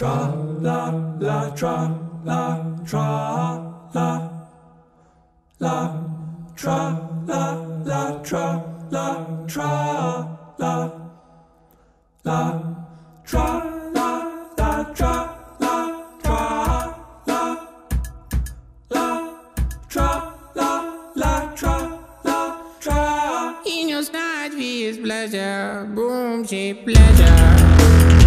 Tra la la tra la tra la la tra la la tra la tra la la tra la la tra la tra la la tra la la la pleasure, boom, she pleasure.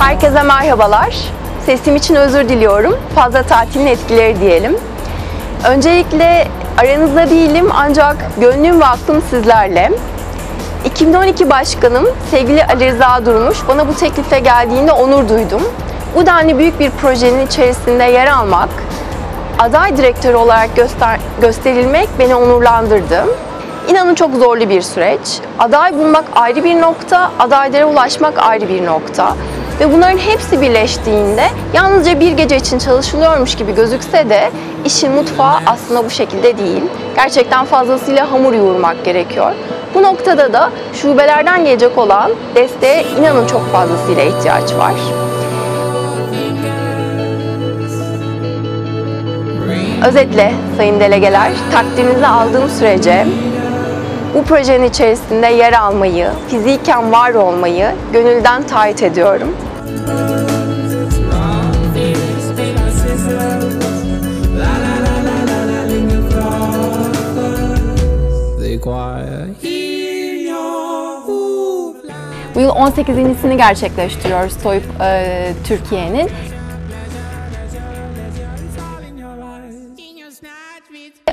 Herkese merhabalar. Sesim için özür diliyorum. Fazla tatilin etkileri diyelim. Öncelikle aranızda değilim ancak gönlüm ve aklım sizlerle. 2012 Başkanım sevgili Ali Rıza Durmuş bana bu teklife geldiğinde onur duydum. Bu denli büyük bir projenin içerisinde yer almak, aday direktör olarak göster gösterilmek beni onurlandırdı. İnanın çok zorlu bir süreç. Aday bulmak ayrı bir nokta, adaylara ulaşmak ayrı bir nokta. Ve bunların hepsi birleştiğinde yalnızca bir gece için çalışılıyormuş gibi gözükse de işin mutfağı aslında bu şekilde değil. Gerçekten fazlasıyla hamur yoğurmak gerekiyor. Bu noktada da şubelerden gelecek olan desteğe inanın çok fazlasıyla ihtiyaç var. Özetle sayın delegeler, takdirinizi aldığım sürece bu projenin içerisinde yer almayı, fiziken var olmayı gönülden taahhüt ediyorum. Bu yıl 18.sini gerçekleştiriyoruz TOYP e, Türkiye'nin.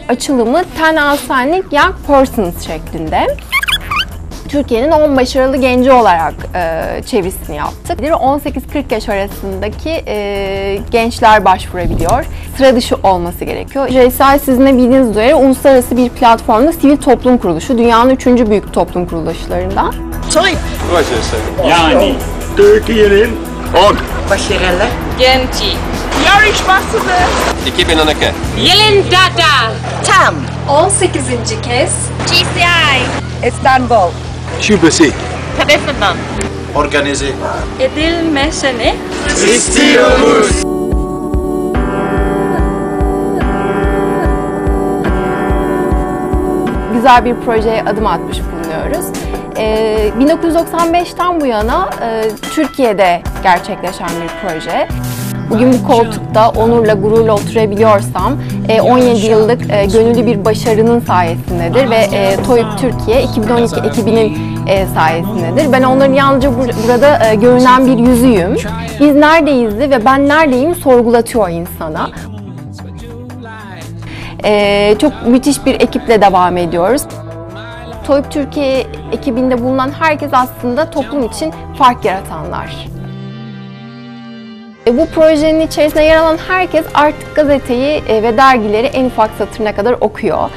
Açılımı Ten Outstanding Young Persons şeklinde. Türkiye'nin 10 başarılı genci olarak e, çevirisini yaptık. 18-40 yaş arasındaki e, gençler başvurabiliyor. Sıra dışı olması gerekiyor. JSI sizin de bildiğiniz üzere uluslararası bir platformda sivil toplum kuruluşu. Dünyanın üçüncü büyük toplum kuruluşlarından. Yani Türkiye'nin 10 Genci. 2012. Yelin Dada. Tam. 18. kez GCI. İstanbul şubesi Tarafından. organize Edilmesini istiyoruz. güzel bir projeye adım atmış bulunuyoruz. Ee, 1995'ten bu yana e, Türkiye'de gerçekleşen bir proje. Bugün bu koltukta onurla, gururla oturabiliyorsam e, 17 yıllık e, gönüllü bir başarının sayesindedir ve e, TOYP Türkiye 2012 ekibinin e, sayesindedir. Ben onların yalnızca bur- burada e, görünen bir yüzüyüm. Biz neredeyizdi ve ben neredeyim sorgulatıyor insana. Ee, çok müthiş bir ekiple devam ediyoruz. TOYP Türkiye ekibinde bulunan herkes aslında toplum için fark yaratanlar. E, Bu projenin içerisinde yer alan herkes artık gazeteyi e, ve dergileri en ufak satırına kadar okuyor.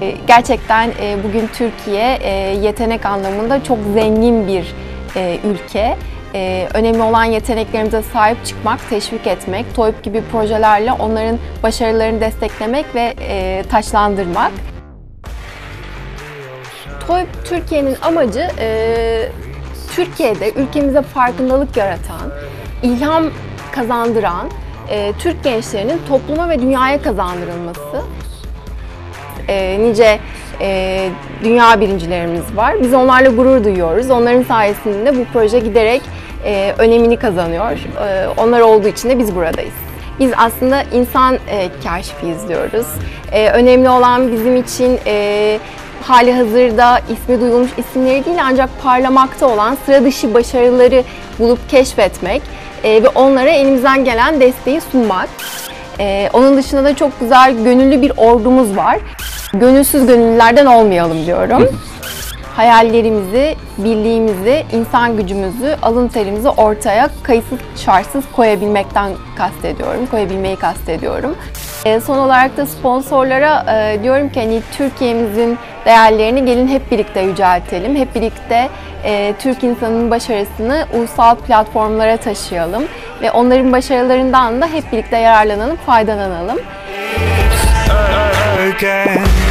E, Gerçekten bugün Türkiye yetenek anlamında çok zengin bir ülke. Önemli olan yeteneklerimize sahip çıkmak, teşvik etmek, TOYP gibi projelerle onların başarılarını desteklemek ve e, TOYP Türkiye'nin amacı e, Türkiye'de ülkemize farkındalık yaratan, ilham kazandıran e, Türk gençlerinin topluma ve dünyaya kazandırılması. E, nice e, dünya birincilerimiz var. Biz onlarla gurur duyuyoruz. Onların sayesinde de bu proje giderek e, önemini kazanıyor. E, onlar olduğu için de biz buradayız. Biz aslında insan e, keşfi izliyoruz. E, önemli olan bizim için e, hali hazırda ismi duyulmuş isimleri değil ancak parlamakta olan sıra dışı başarıları bulup keşfetmek e, ve onlara elimizden gelen desteği sunmak. E, onun dışında da çok güzel gönüllü bir ordumuz var. Gönülsüz gönüllülerden olmayalım diyorum. Hayallerimizi, birliğimizi, insan gücümüzü, alın terimizi ortaya kayıtsız şartsız koyabilmekten kastediyorum, koyabilmeyi kastediyorum. E, son olarak da sponsorlara e, diyorum ki hani Türkiye'mizin değerlerini gelin hep birlikte yüceltelim. Hep birlikte e, Türk insanının başarısını ulusal platformlara taşıyalım ve onların başarılarından da hep birlikte yararlanalım, faydalanalım. again.